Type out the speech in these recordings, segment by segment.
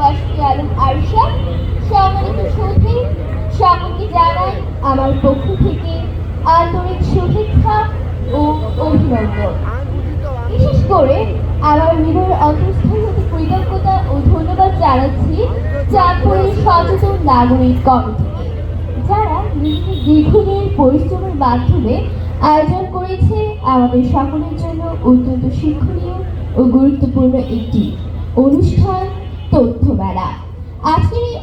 ওয়াসফি Alam ARSA সম্মানিত সুধী সকলকে জানাই আমার পক্ষ থেকে আন্তরিক শুভেচ্ছা ও অভিনন্দন। বিশেষ করে আমার হৃদয়ের অন্তঃস্থল হতে কৃতজ্ঞতা ও ধন্যবাদ জানাচ্ছি চাঁদপুরের সচেতন নাগরিক কমিটিকে যারা নিজেদের দীর্ঘদিনের পরিশ্রমের মাধ্যমে আয়োজন করেছে আমাদের সকলের জন্য অত্যন্ত শিক্ষণীয় ও গুরুত্বপূর্ণ একটি অনুষ্ঠান। মেলা আজকের এই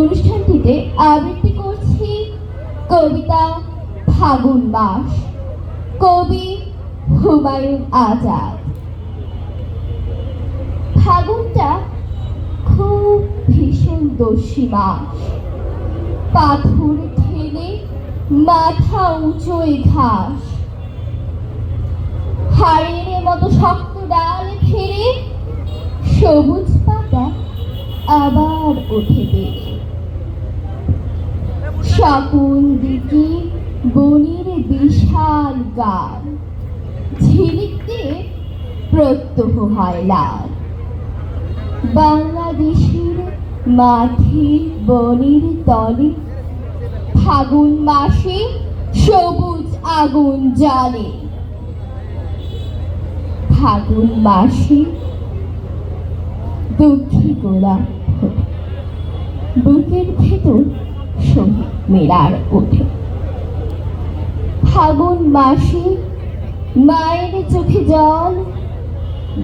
অনুষ্ঠানটিতে আবৃত্তি করছি কবিতা ফাগুন মাস, কবি হুমায়ুন আজাদ। ফাগুনটা খুব ভীষণ দস্যি মাস। পাথর ঠেলে মাথা উঁচুই ঘাস। হাড়ের মতো শক্ত ডাল ফেরে সবুজ আবার ওঠে বেড়ে সকল দিকে বনের বিশাল গান। ঝিলিক দিয়ে প্রত্যহ হয় লাল। বাংলাদেশের মাঠে বনের তলে ফাগুন মাসে সবুজ আগুন জ্বলে। ফাগুন মাসে দুঃখী গোলাপ। বুকের ভেতর শহীদ ওঠে। ফাগুন মাসে মায়ের চোখে জল,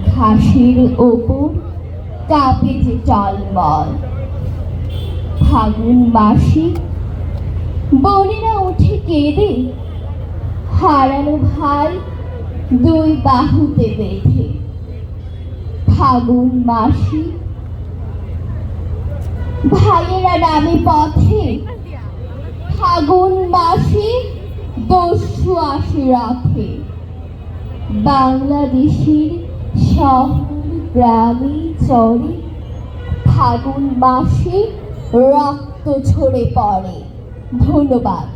ঘাসের ওপর কাঁপে যে টলমল। ফাগুন মাসে বোনেরা উঠে কেঁদে হারানো ভাই দুই বাহুতে বেঁধে। ফাগুন মাসি। ভাইয়েরা নামে পথে। ফাগুন মাসে দস্যু আসে রথে বাংলাদেশের শহর গ্রামে চরে। ফাগুন মাসে রক্ত ঝরে পড়ে। ধন্যবাদ।